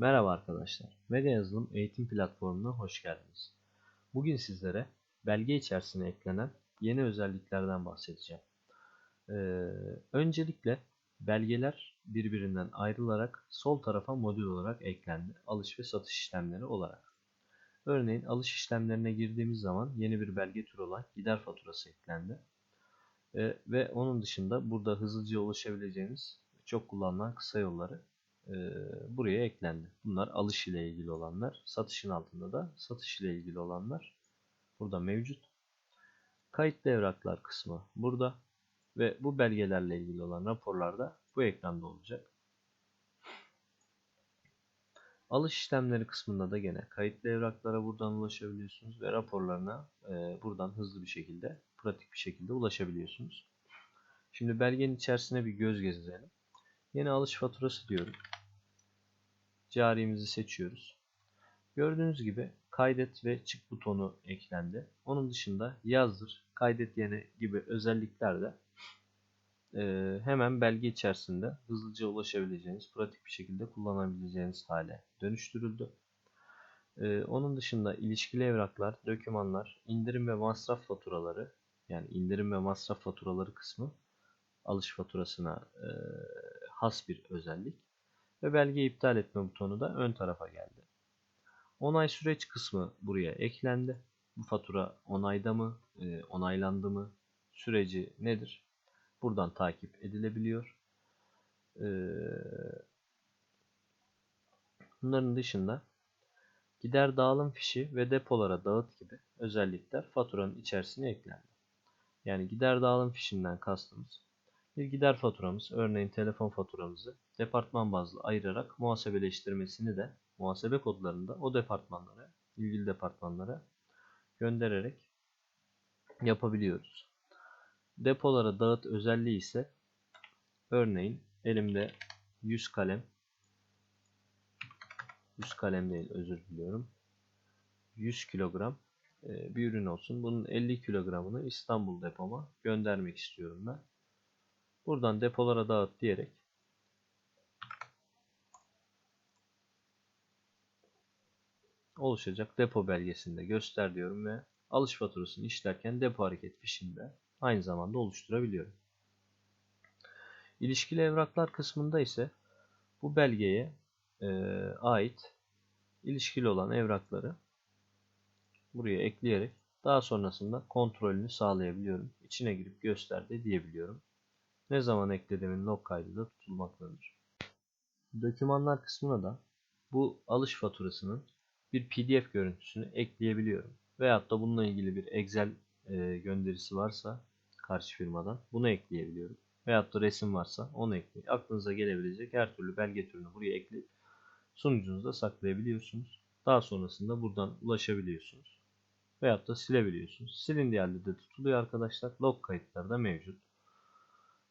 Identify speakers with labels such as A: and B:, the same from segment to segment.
A: Merhaba arkadaşlar. Mega Yazılım Eğitim Platformu'na hoş geldiniz. Bugün sizlere belge içerisine eklenen yeni özelliklerden bahsedeceğim. Ee, öncelikle belgeler birbirinden ayrılarak sol tarafa modül olarak eklendi. Alış ve satış işlemleri olarak. Örneğin alış işlemlerine girdiğimiz zaman yeni bir belge türü olan gider faturası eklendi. Ee, ve onun dışında burada hızlıca ulaşabileceğiniz çok kullanılan kısa yolları e, buraya eklendi. Bunlar alış ile ilgili olanlar. Satışın altında da satış ile ilgili olanlar burada mevcut. Kayıtlı evraklar kısmı burada ve bu belgelerle ilgili olan raporlar da bu ekranda olacak. Alış işlemleri kısmında da gene kayıtlı evraklara buradan ulaşabiliyorsunuz ve raporlarına e, buradan hızlı bir şekilde, pratik bir şekilde ulaşabiliyorsunuz. Şimdi belgenin içerisine bir göz gezdirelim. Yeni alış faturası diyorum. Carimizi seçiyoruz. Gördüğünüz gibi kaydet ve çık butonu eklendi. Onun dışında yazdır, kaydet yeni gibi özellikler de e, hemen belge içerisinde hızlıca ulaşabileceğiniz, pratik bir şekilde kullanabileceğiniz hale dönüştürüldü. E, onun dışında ilişkili evraklar, dokümanlar, indirim ve masraf faturaları yani indirim ve masraf faturaları kısmı alış faturasına e, has bir özellik ve belge iptal etme butonu da ön tarafa geldi. Onay süreç kısmı buraya eklendi. Bu fatura onayda mı, e, onaylandı mı, süreci nedir? Buradan takip edilebiliyor. E, bunların dışında gider dağılım fişi ve depolara dağıt gibi özellikler faturanın içerisine eklendi. Yani gider dağılım fişinden kastımız bir gider faturamız, örneğin telefon faturamızı departman bazlı ayırarak muhasebeleştirmesini de muhasebe kodlarında o departmanlara, ilgili departmanlara göndererek yapabiliyoruz. Depolara dağıt özelliği ise örneğin elimde 100 kalem 100 kalem değil özür diliyorum. 100 kilogram e, bir ürün olsun. Bunun 50 kilogramını İstanbul depoma göndermek istiyorum ben. Buradan depolara dağıt diyerek oluşacak depo belgesinde göster diyorum ve alış faturasını işlerken depo hareket fişinde aynı zamanda oluşturabiliyorum. İlişkili evraklar kısmında ise bu belgeye e, ait ilişkili olan evrakları buraya ekleyerek daha sonrasında kontrolünü sağlayabiliyorum. İçine girip göster de diyebiliyorum. Ne zaman eklediğimin log kaydı da tutulmaktadır. Dokümanlar kısmına da bu alış faturasının bir pdf görüntüsünü ekleyebiliyorum. Veyahut da bununla ilgili bir excel e, gönderisi varsa karşı firmadan bunu ekleyebiliyorum. Veyahut da resim varsa onu ekleyin. Aklınıza gelebilecek her türlü belge türünü buraya ekleyip sunucunuzda saklayabiliyorsunuz. Daha sonrasında buradan ulaşabiliyorsunuz. Veyahut da silebiliyorsunuz. Silindiği halde de tutuluyor arkadaşlar. Log kayıtları da mevcut.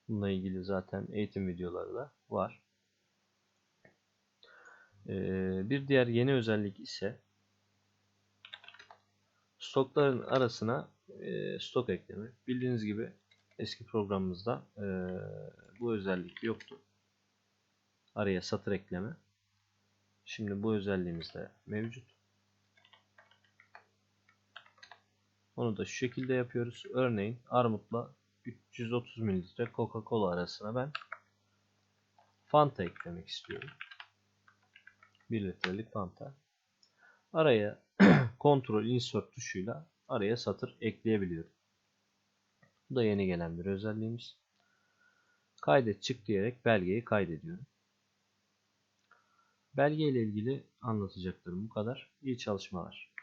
A: Bununla ilgili zaten eğitim videoları da var. Ee, bir diğer yeni özellik ise stokların arasına e, stok ekleme. Bildiğiniz gibi eski programımızda e, bu özellik yoktu. Araya satır ekleme. Şimdi bu özelliğimiz de mevcut. Onu da şu şekilde yapıyoruz. Örneğin armutla 330 ml Coca-Cola arasına ben Fanta eklemek istiyorum. 1 litrelik Fanta. Araya kontrol insert tuşuyla araya satır ekleyebiliyorum. Bu da yeni gelen bir özelliğimiz. Kaydet çık diyerek belgeyi kaydediyorum. Belge ile ilgili anlatacaklarım bu kadar. İyi çalışmalar.